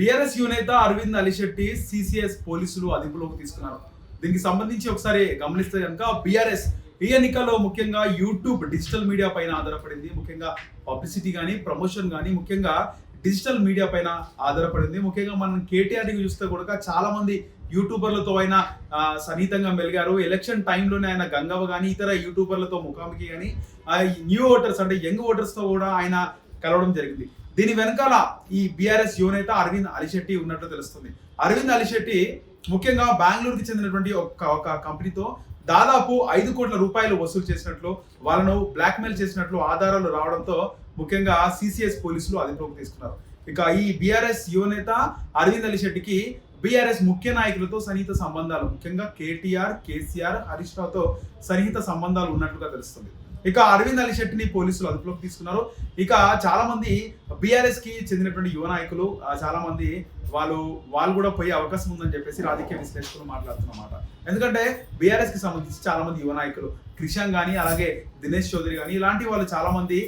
BRS యునేత Aravind Alishetti CCS పోలీసులు అదుపులోకి తీసుకున్నారు. దీనికి సంబంధించి ఒకసారి గమనిస్తే కనుక బీఆర్ఎస్ ఈ ఎన్నికల్లో ముఖ్యంగా యూట్యూబ్ డిజిటల్ మీడియా పైన ఆధారపడింది. ముఖ్యంగా పబ్లిసిటీ కానీ ప్రమోషన్ కానీ ముఖ్యంగా డిజిటల్ మీడియా పైన ఆధారపడింది. ముఖ్యంగా మనం కేటీఆర్కి చూస్తే కూడా చాలా మంది యూట్యూబర్లతో ఆయన సన్నిహితంగా మెలిగారు. ఎలక్షన్ టైంలోనే ఆయన గంగవ్వ కానీ ఇతర యూట్యూబర్లతో ముఖాముఖి కానీ న్యూ ఓటర్స్ అంటే యంగ్ ఓటర్స్తో కూడా ఆయన కలవడం జరిగింది. దీని వెనకాల ఈ బీఆర్ఎస్ యువనేత అరవింద్ అలిశెట్టి ఉన్నట్లు తెలుస్తుంది. అరవింద్ అలిశెట్టి ముఖ్యంగా బెంగళూరుకి చెందినటువంటి ఒక ఒక కంపెనీతో దాదాపు ఐదు కోట్ల రూపాయలు వసూలు చేసినట్లు వాళ్ళను బ్లాక్మెయిల్ చేసినట్లు ఆధారాలు రావడంతో ముఖ్యంగా సిసిఎస్ పోలీసులు అదుపులోకి తీసుకున్నారు. ఇక ఈ బీఆర్ఎస్ యువనేత అరవింద్ అలిశెట్టికి బీఆర్ఎస్ ముఖ్య నాయకులతో సన్నిహిత సంబంధాలు ముఖ్యంగా కేటీఆర్ కేసీఆర్ హరీష్ రావుతో సన్నిహిత సంబంధాలు ఉన్నట్లుగా తెలుస్తుంది. ఇక అరవింద్ అలీ శెట్టిని పోలీసులు అదుపులోకి తీసుకున్నారు. ఇక చాలా మంది బీఆర్ఎస్కి చెందినటువంటి యువ నాయకులు చాలా మంది వాళ్ళు వాళ్ళు కూడా పోయే అవకాశం ఉందని చెప్పేసి రాజకీయ విశ్లేషకులు మాట్లాడుతున్నమాట. ఎందుకంటే బీఆర్ఎస్కి సంబంధించి చాలా మంది యువ నాయకులు క్రిషన్ కానీ అలాగే దినేష్ చౌదరి కానీ ఇలాంటి వాళ్ళు చాలా మంది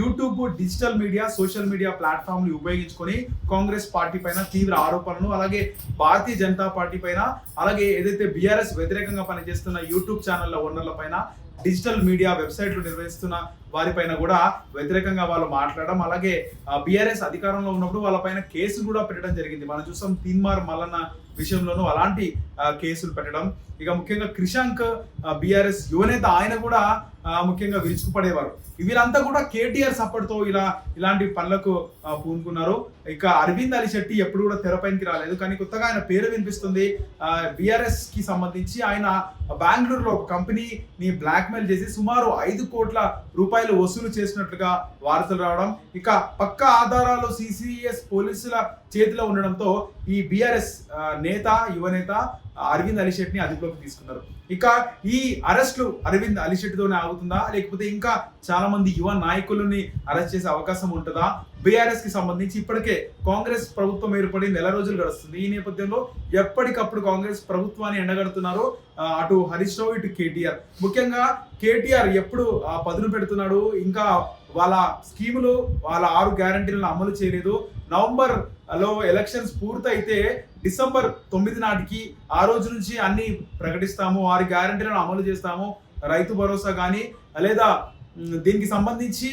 YouTube digital media social media ప్లాట్ఫామ్లు ఉపయోగించుకొని కాంగ్రెస్ పార్టీ పైన తీవ్ర ఆరోపణలు అలాగే భారతీయ జనతా పార్టీ పైన అలాగే ఏదైతే బీఆర్ఎస్ వ్యతిరేకంగా పనిచేస్తున్న యూట్యూబ్ ఛానళ్ళ ఓనర్ల పైన డిజిటల్ మీడియా వెబ్సైట్లు నిర్వహిస్తున్న వారిపైన కూడా వ్యతిరేకంగా వాళ్ళు మాట్లాడడం అలాగే బీఆర్ఎస్ అధికారంలో ఉన్నప్పుడు వాళ్ళపైన కేసులు కూడా పెట్టడం జరిగింది. మనం చూసాం తీన్మార్ మల్లన్న విషయంలోనూ అలాంటి కేసులు పెట్టడం. ఇక ముఖ్యంగా క్రిషాంక్ బీఆర్ఎస్ యువనేత ఆయన కూడా ముఖ్యంగా విరుచుకుపడేవారు. వీరంతా కూడా కేటీఆర్ సపోర్ట్తో ఇలా ఇలాంటి పనులకు పూనుకున్నారు. ఇక అరవింద్ అలీ శెట్టి ఎప్పుడు కూడా తెరపైకి రాలేదు. కానీ కొత్తగా ఆయన పేరు వినిపిస్తుంది. బీఆర్ఎస్కి సంబంధించి ఆయన బెంగళూరులో ఒక కంపెనీని బ్లాక్మెయిల్ చేసి సుమారు ఐదు కోట్ల రూపాయలు వసూలు చేసినట్లుగా వార్తలు రావడం. ఇక పక్క ఆధారాలు సిసిఎస్ పోలీసుల చేతిలో ఉండడంతో ఈ బీఆర్ఎస్ నేత యువనేత అరవింద్ అలిశెట్టిని అదుపులోకి తీసుకున్నారు. ఇక ఈ అరెస్ట్లు అరవింద్ అలిషెట్తోనే ఆగుతుందా? లేకపోతే ఇంకా చాలా మంది యువ నాయకులని అరెస్ట్ చేసే అవకాశం ఉంటుందా? బీఆర్ఎస్కి సంబంధించి ఇప్పటికే కాంగ్రెస్ ప్రభుత్వం ఏర్పడి నెల రోజులు గడుస్తుంది. ఈ నేపథ్యంలో ఎప్పటికప్పుడు కాంగ్రెస్ ప్రభుత్వాన్ని ఎండగడుతున్నారు అటు హరీష్ రావు ఇటు కేటీఆర్. ముఖ్యంగా కేటీఆర్ ఎప్పుడు ఆ, పదును పెడుతున్నాడు? ఇంకా వాళ్ళ స్కీములు వాళ్ళ ఆరు గ్యారంటీలను అమలు చేయలేదు. నవంబర్లో ఎలక్షన్స్ పూర్తయితే డిసెంబర్ తొమ్మిది నాటికి ఆ రోజు నుంచి అన్ని ప్రకటిస్తాము ఆరు గ్యారంటీలను అమలు చేస్తాము రైతు భరోసా కానీ లేదా దీనికి సంబంధించి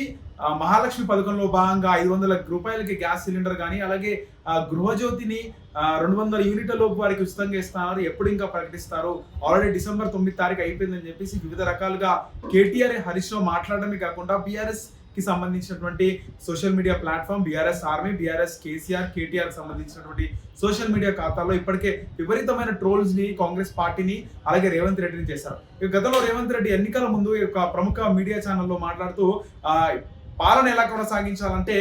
మహాలక్ష్మి పథకంలో భాగంగా ఐదు వందల రూపాయలకి గ్యాస్ సిలిండర్ కానీ అలాగే గృహజ్యోతిని రెండు వందల యూనిట్ల లోపు వారికి ఉచితంగా ఇస్తున్నారు. ఎప్పుడు ఇంకా ప్రకటిస్తారు ఆల్రెడీ డిసెంబర్ తొమ్మిది తారీఖు అయిపోయిందని చెప్పేసి వివిధ రకాలుగా కేటీఆర్ హరీష్ మాట్లాడడమే కాకుండా బీఆర్ఎస్ కి సంబంధించినటువంటి social media platform BRS army BRS KCR KTR సంబంధించినటువంటి సోషల్ మీడియా ఖాతాలో ఇప్పటికే విపరీతమైన ట్రోల్స్ని కాంగ్రెస్ పార్టీని అలాగే రేవంత్ రెడ్డిని చేశారు. ఇక గతంలో రేవంత్ రెడ్డి ఎన్నికల ముందు ఒక యొక్క ప్రముఖ మీడియా ఛానల్లో మాట్లాడుతూ ఆ, పాలన ఎలా కొనసాగించాలంటే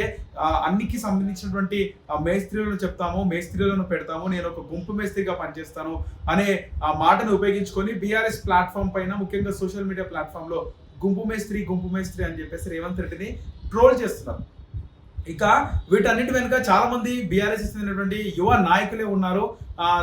అన్నికి సంబంధించినటువంటి మేస్త్రీలను చెప్తాము మేస్త్రీలను పెడతాము నేను ఒక గుంపు మేస్త్రిగా పనిచేస్తాను అనే ఆ మాటను ఉపయోగించుకొని బీఆర్ఎస్ ప్లాట్ఫామ్ పైన ముఖ్యంగా సోషల్ మీడియా ప్లాట్ఫామ్లో గుంపు మేస్త్రి గుంపు మేస్త్రి అని చెప్పేసి రేవంత్ రెడ్డిని ట్రోల్ చేస్తున్నారు. ఇక వీటన్నిటి వెనుక చాలా మంది బీఆర్ఎస్ చెందినటువంటి యువ నాయకులే ఉన్నారు.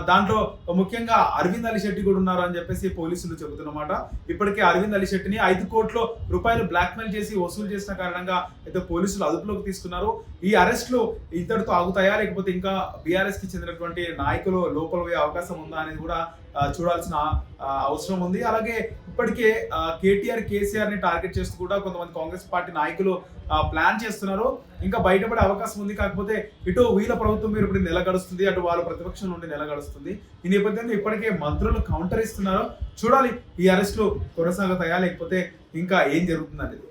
దాంట్లో ముఖ్యంగా అరవింద్ అలీ శెట్టి కూడా ఉన్నారు అని చెప్పేసి పోలీసులు చెబుతున్నమాట. ఇప్పటికే అరవింద్ అలీ శెట్టిని ఐదు కోట్ల రూపాయలు బ్లాక్మెయిల్ చేసి వసూలు చేసిన కారణంగా అయితే పోలీసులు అదుపులోకి తీసుకున్నారు. ఈ అరెస్టులు ఇంతటితో ఆగుతాయా? లేకపోతే ఇంకా బీఆర్ఎస్కి చెందినటువంటి నాయకులు లోపల పోయే అవకాశం ఉందా అనేది కూడా చూడాల్సిన అవసరం ఉంది. అలాగే ఇప్పటికే కేటీఆర్ కేసీఆర్ని టార్గెట్ చేస్తూ కూడా కొంతమంది కాంగ్రెస్ పార్టీ నాయకులు ప్లాన్ చేస్తున్నారు. ఇంకా బయటపడే అవకాశం ఉంది. కాకపోతే ఇటు వీళ్ళ ప్రభుత్వం మీరు ఇప్పుడు నెల గడుస్తుంది. అటు వాళ్ళ ప్రతిపక్షం నుండి నెల గడుస్తుంది. ఈ నేపథ్యంలో ఇప్పటికే మంత్రులు కౌంటర్ ఇస్తున్నారు. చూడాలి ఈ అరెస్టులు కొనసాగుతాయా? లేకపోతే ఇంకా ఏం జరుగుతుంది అనేది